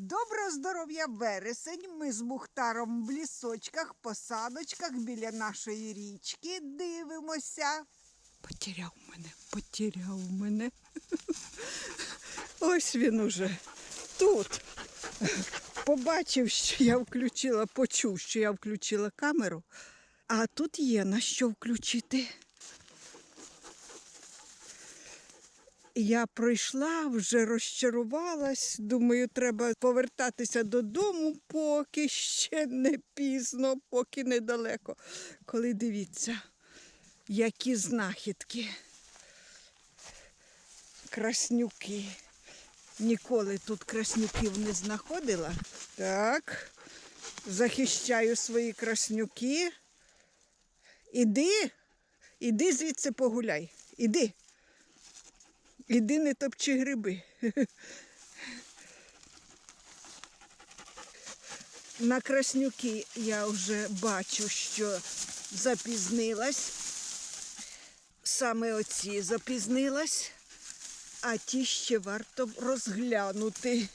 Доброго здоров'я вересень. Ми з Мухтаром в лісочках, посадочках біля нашої річки дивимося. Потеряв мене, потеряв мене. Ось він уже тут. Побачив, що я включила, почув, що я включила камеру, а тут є на що включити. Я пройшла, вже розчарувалась. Думаю, треба повертатися додому, поки ще не пізно, поки недалеко. Коли дивіться, які знахідки. Краснюки. Ніколи тут краснюків не знаходила. Так, захищаю свої краснюки. Іди, іди звідси погуляй. Іди. Іди не топчи гриби. На краснюки я вже бачу, що запізнилась. Саме оці запізнилась, а ті ще варто розглянути.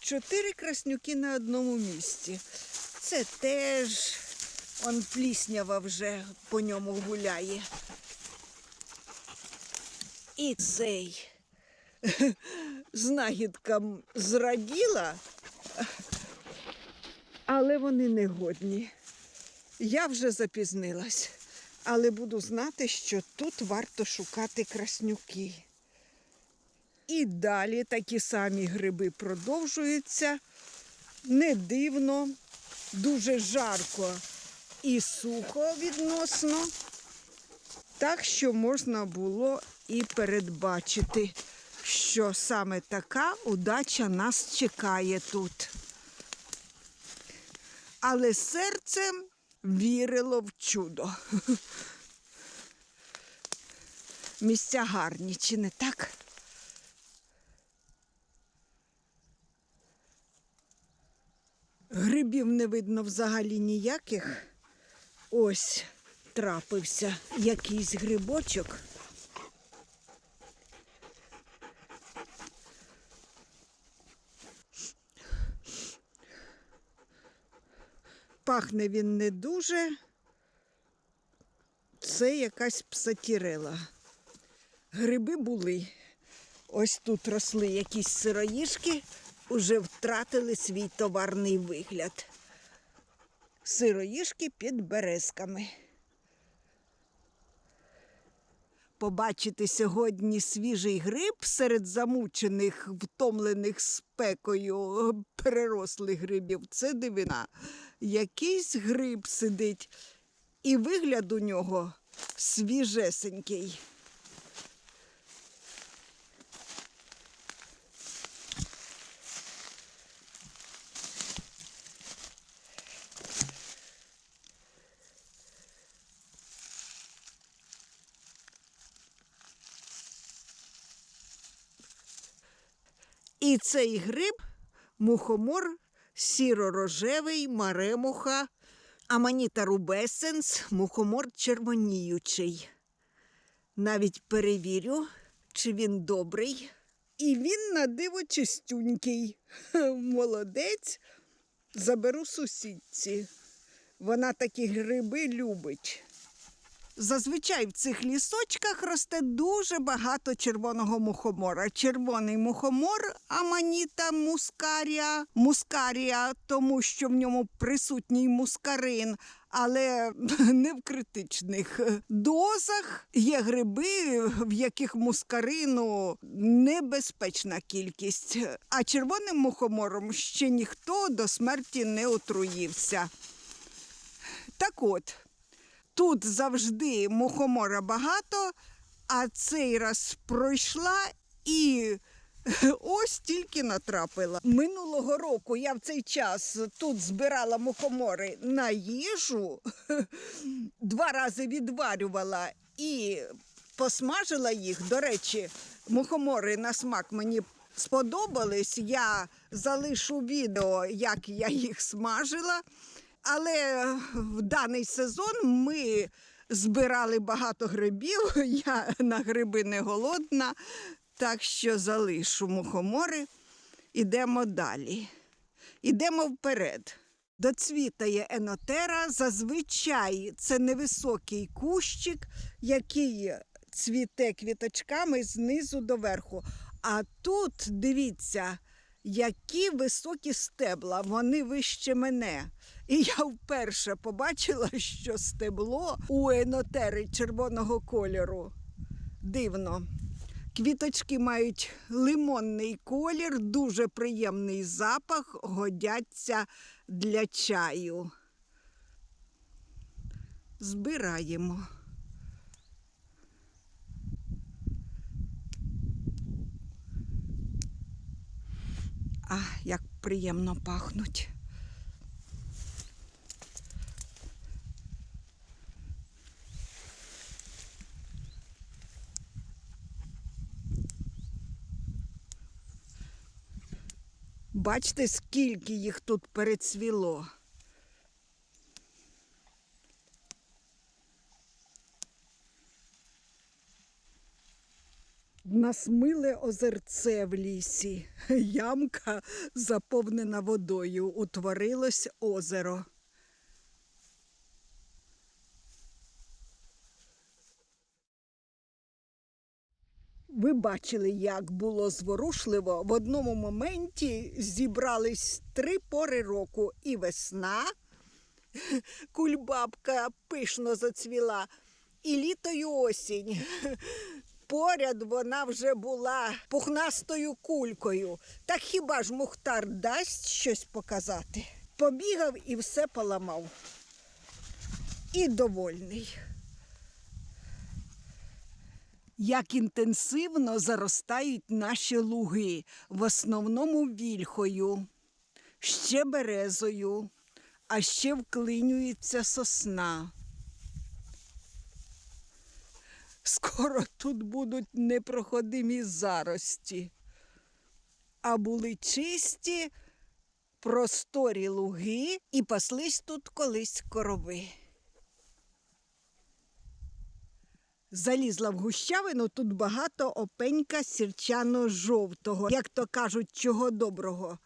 Чотири краснюки на одному місці. Це теж он пліснява вже по ньому гуляє. І цей знахідкам зраділа, але вони не годні. Я вже запізнилась, але буду знати, що тут варто шукати краснюки. І далі такі самі гриби продовжуються. Не дивно, дуже жарко і сухо відносно. Так що можна було і передбачити, що саме така удача нас чекає тут. Але серцем вірило в чудо. Місця гарні, чи не так? Грибів не видно взагалі ніяких. Ось трапився якийсь грибочок. Пахне він не дуже. Це якась псатірела. Гриби були. Ось тут росли якісь сироїшки, уже втратили свій товарний вигляд. Сироїшки під березками. Побачити сьогодні свіжий гриб серед замучених, втомлених спекою перерослих грибів це дивина. Якийсь гриб сидить, і вигляд у нього свіжесенький. І цей гриб мухомор сіро-рожевий, маремуха, аманіта рубесенс, мухомор червоніючий. Навіть перевірю, чи він добрий. І він на диво чистюнький. Молодець. Заберу сусідці. Вона такі гриби любить. Зазвичай в цих лісочках росте дуже багато червоного мухомора. Червоний мухомор аманіта мускарія. Мускарія, тому що в ньому присутній мускарин, але не в критичних дозах. Є гриби, в яких мускарину небезпечна кількість. А червоним мухомором ще ніхто до смерті не отруївся. Так от. Тут завжди мухомора багато, а цей раз пройшла і ось тільки натрапила. Минулого року я в цей час тут збирала мухомори на їжу, два рази відварювала і посмажила їх. До речі, мухомори на смак мені сподобались. Я залишу відео, як я їх смажила. Але в даний сезон ми збирали багато грибів. Я на гриби не голодна, так що залишу мухомори. Ідемо далі. Ідемо вперед. Доцвітає енотера. Зазвичай це невисокий кущик, який цвіте квіточками знизу до верху. А тут дивіться, які високі стебла, вони вище мене. І я вперше побачила, що стебло у енотери червоного кольору. Дивно. Квіточки мають лимонний колір, дуже приємний запах, годяться для чаю. Збираємо. А, як приємно пахнуть. Бачите, скільки їх тут перецвіло. Нас миле озерце в лісі. Ямка заповнена водою. Утворилось озеро. Ви бачили, як було зворушливо. В одному моменті зібрались три пори року і весна, кульбабка пишно зацвіла, і літо й осінь. Поряд вона вже була пухнастою кулькою. Так хіба ж Мухтар дасть щось показати? Побігав і все поламав. І довольний. Як інтенсивно заростають наші луги, в основному вільхою, ще березою, а ще вклинюється сосна. Скоро тут будуть непроходимі зарості, а були чисті, просторі луги і паслись тут колись корови. Залізла в гущавину, тут багато опенька сірчано-жовтого, як то кажуть, чого доброго.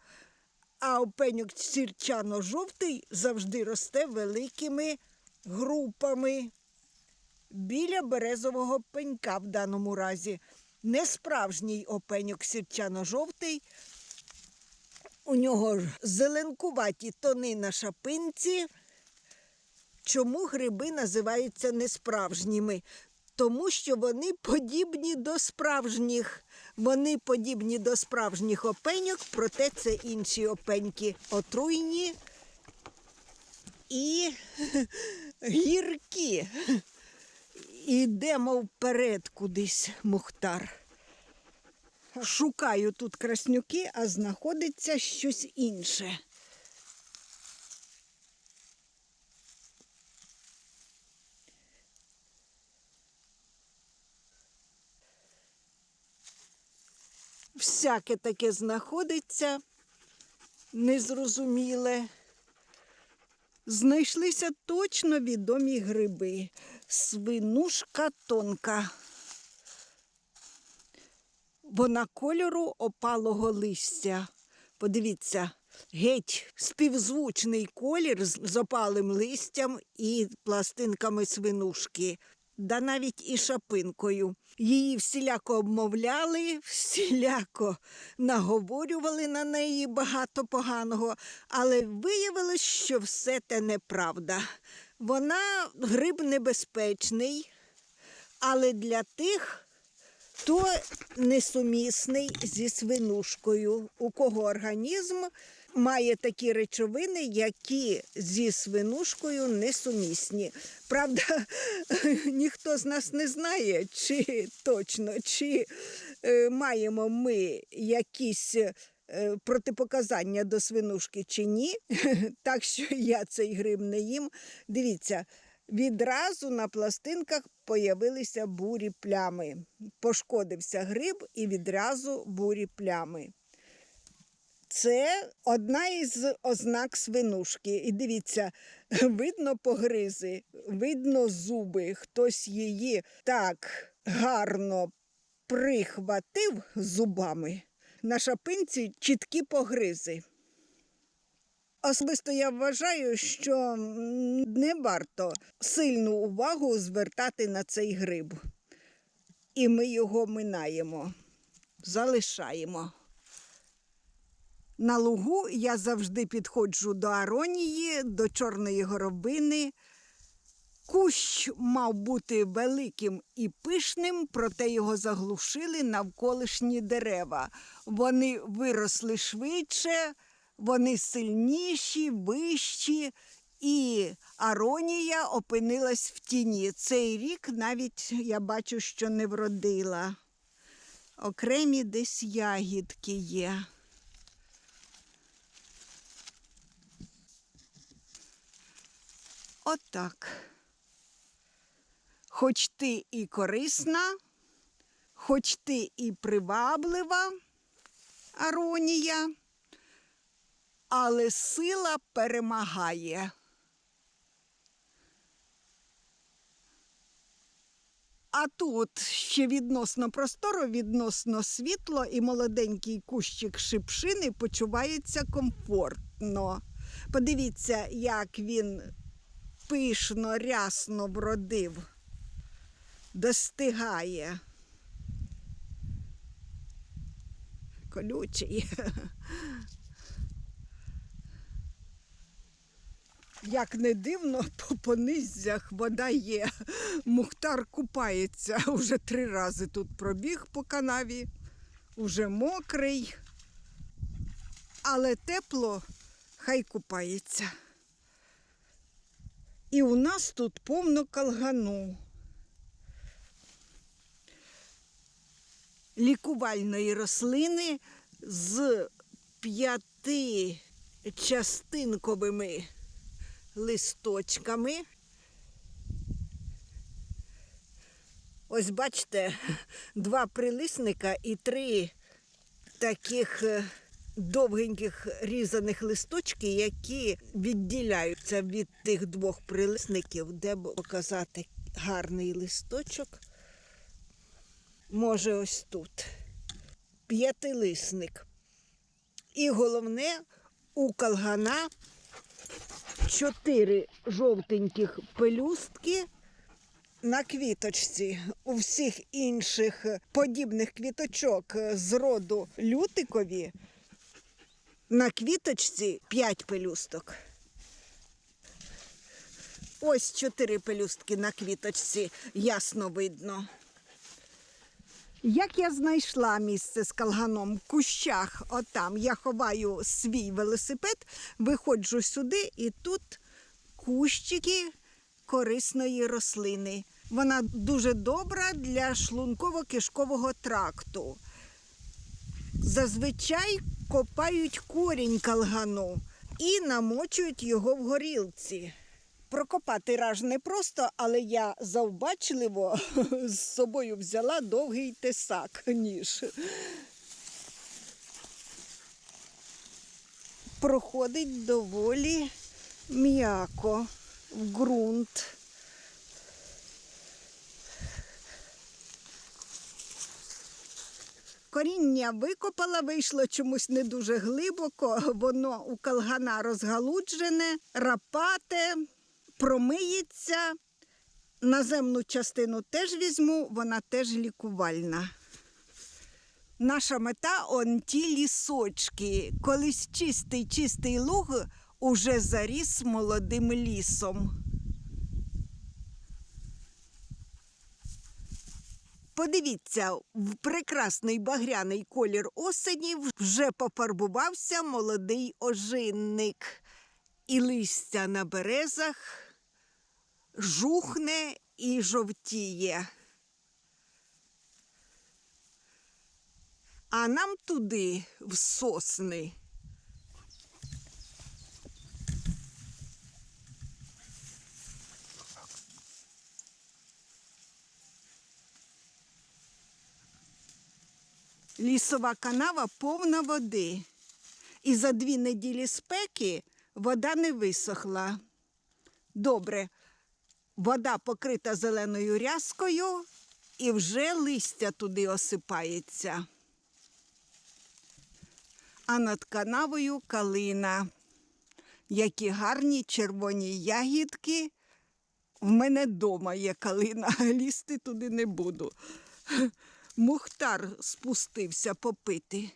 А опеньок сірчано-жовтий завжди росте великими групами біля березового пенька в даному разі. Не справжній опеньок сірчано-жовтий. У нього зеленкуваті тони на шапинці. Чому гриби називаються несправжніми? Тому що вони подібні до справжніх. Вони подібні до справжніх опеньок, проте це інші опеньки отруйні і гіркі. Ідемо вперед кудись, Мухтар. Шукаю тут краснюки, а знаходиться щось інше. Всяке таке знаходиться незрозуміле. Знайшлися точно відомі гриби. Свинушка тонка. Вона кольору опалого листя. Подивіться, геть співзвучний колір з опалим листям і пластинками свинушки, да навіть і шапинкою. Її всіляко обмовляли, всіляко наговорювали на неї багато поганого, але виявилось, що все те неправда. Вона гриб небезпечний, але для тих, хто несумісний зі свинушкою, у кого організм має такі речовини, які зі свинушкою несумісні. Правда, ніхто з нас не знає, чи точно, чи е, маємо ми якісь. Е, Протипоказання до свинушки чи ні, так що я цей гриб не їм. Дивіться, відразу на пластинках появилися бурі плями. Пошкодився гриб і відразу бурі плями. Це одна із ознак свинушки. І дивіться, видно погризи, видно зуби. Хтось її так гарно прихватив зубами. На шапинці чіткі погризи. Особисто я вважаю, що не варто сильну увагу звертати на цей гриб. І ми його минаємо, залишаємо. На лугу я завжди підходжу до аронії, до чорної горобини. Кущ мав бути великим і пишним, проте його заглушили навколишні дерева. Вони виросли швидше, вони сильніші, вищі, і аронія опинилась в тіні. Цей рік навіть я бачу, що не вродила. Окремі десь ягідки є. Отак. Хоч ти і корисна, хоч ти і приваблива, Аронія, але сила перемагає. А тут ще відносно просторо, відносно світло, і молоденький кущик шипшини почувається комфортно. Подивіться, як він пишно, рясно вродив, достигає. Колючий. Як не дивно, по понизях вода є. Мухтар купається. Уже три рази тут пробіг по канаві, уже мокрий, але тепло, хай купається. І у нас тут повно калгану. Лікувальної рослини з п'яти частинковими листочками. Ось бачите, два прилисника і три таких е, довгеньких різаних листочки, які відділяються від тих двох прилисників, де показати гарний листочок. Може, ось тут. П'ятилисник. І головне, у калгана чотири жовтеньких пелюстки на квіточці. У всіх інших подібних квіточок з роду лютикові на квіточці 5 пелюсток. Ось чотири пелюстки на квіточці, ясно видно. Як я знайшла місце з калганом в кущах, отам я ховаю свій велосипед, виходжу сюди, і тут кущики корисної рослини. Вона дуже добра для шлунково-кишкового тракту. Зазвичай копають корінь калгану і намочують його в горілці. Прокопати раж непросто, але я завбачливо з собою взяла довгий тесак ніж. Проходить доволі м'яко в ґрунт. Коріння викопала, вийшло чомусь не дуже глибоко, воно у калгана розгалуджене, рапате, промиється. Наземну частину теж візьму, вона теж лікувальна. Наша мета он ті лісочки. Колись чистий чистий луг уже заріс молодим лісом. Подивіться, в прекрасний багряний колір осені вже пофарбувався молодий ожинник. І листя на березах жухне і жовтіє. А нам туди, в сосни. Лісова канава повна води. І за дві неділі спеки вода не висохла. Добре, вода покрита зеленою рязкою і вже листя туди осипається. А над канавою калина. Які гарні червоні ягідки. В мене вдома є калина, лізти туди не буду. Мухтар спустився попити.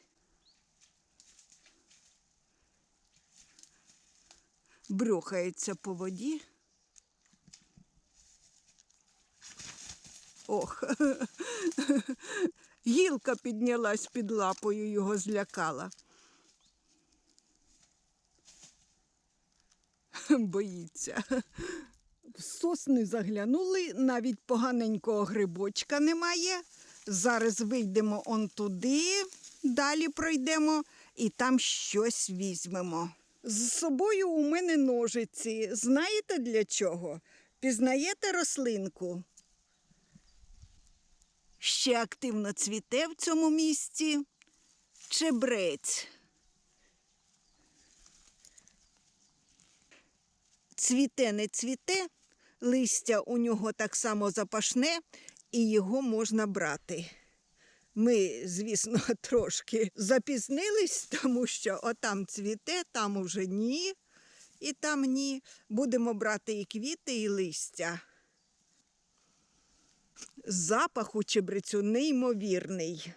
Брюхається по воді. Ох, гілка піднялась під лапою, його злякала. Боїться. В сосни заглянули, навіть поганенького грибочка немає. Зараз вийдемо он туди, далі пройдемо і там щось візьмемо. З собою у мене ножиці. Знаєте для чого? Пізнаєте рослинку? Ще активно цвіте в цьому місці чебрець. Цвіте не цвіте, листя у нього так само запашне, і його можна брати. Ми, звісно, трошки запізнились, тому що отам цвіте, там уже ні, і там ні. Будемо брати і квіти, і листя. Запах у чебрецю неймовірний.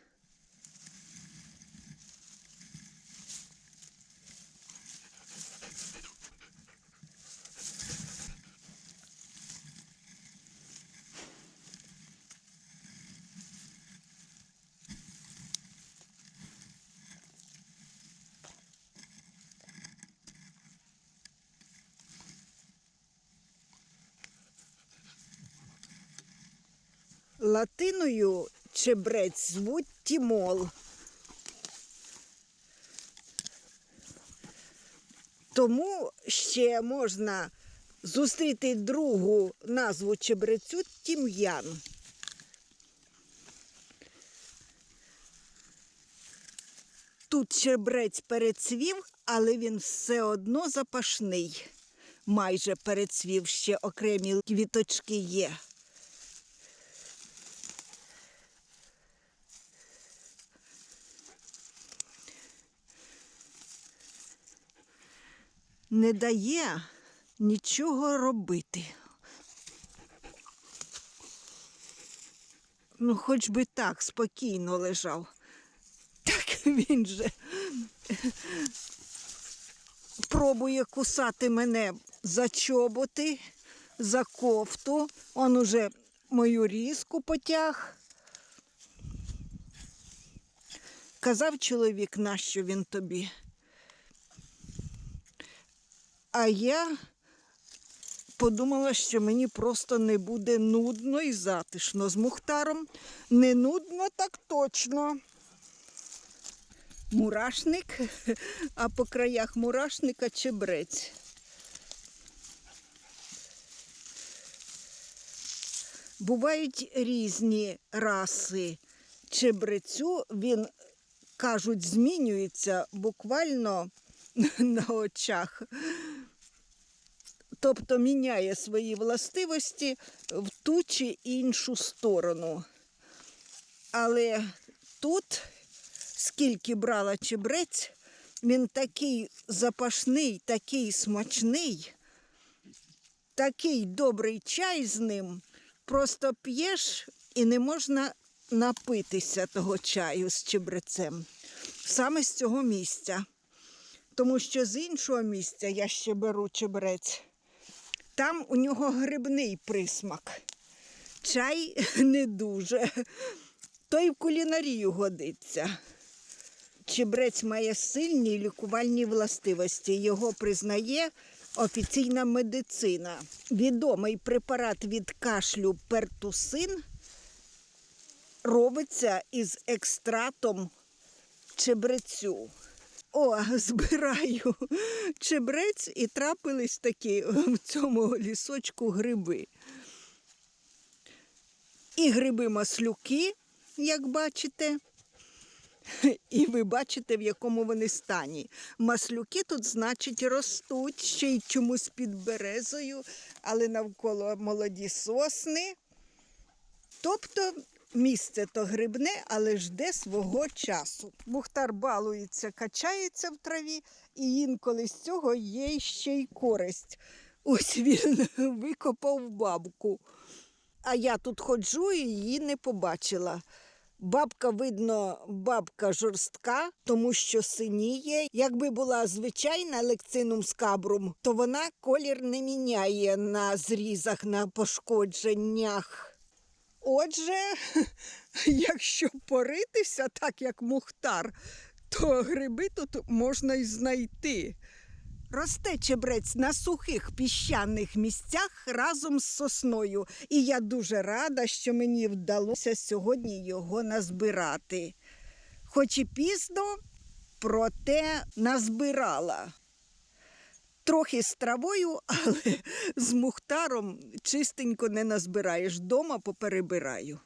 Латиною чебрець звуть тімол. Тому ще можна зустріти другу назву чебрецю тім'ян. Тут чебрець перецвів, але він все одно запашний. Майже перецвів ще окремі квіточки є. Не дає нічого робити. Ну, хоч би так спокійно лежав. Так він же пробує кусати мене за чоботи, за кофту. Он уже мою різку потяг. Казав чоловік, нащо він тобі? А я подумала, що мені просто не буде нудно і затишно з Мухтаром. Не нудно, так точно. Мурашник, а по краях мурашника чебрець. Бувають різні раси чебрецю. Він, кажуть, змінюється буквально на очах. Тобто міняє свої властивості в ту чи іншу сторону. Але тут, скільки брала чебрець, він такий запашний, такий смачний, такий добрий чай з ним. Просто п'єш і не можна напитися того чаю з чебрецем. Саме з цього місця. Тому що з іншого місця я ще беру чебрець. Там у нього грибний присмак. Чай не дуже. Той в кулінарію годиться. Чебрець має сильні лікувальні властивості. Його признає офіційна медицина. Відомий препарат від кашлю пертусин робиться із екстратом чебрецю. О, збираю чебрець і трапились такі в цьому лісочку гриби. І гриби маслюки, як бачите. І ви бачите, в якому вони стані. Маслюки тут, значить, ростуть ще й чомусь під березою, але навколо молоді сосни. Тобто Місце то грибне, але жде свого часу. Мухтар балується, качається в траві, і інколи з цього є ще й користь. Ось він викопав бабку. А я тут ходжу і її не побачила. Бабка, видно, бабка жорстка, тому що синіє. Якби була звичайна лекцинум скабрум, то вона колір не міняє на зрізах, на пошкодженнях. Отже, якщо поритися так, як мухтар, то гриби тут можна й знайти. Росте чебрець на сухих піщаних місцях разом з сосною, і я дуже рада, що мені вдалося сьогодні його назбирати. Хоч і пізно, проте назбирала. Трохи з травою, але з мухтаром чистенько не назбираєш. Дома поперебираю.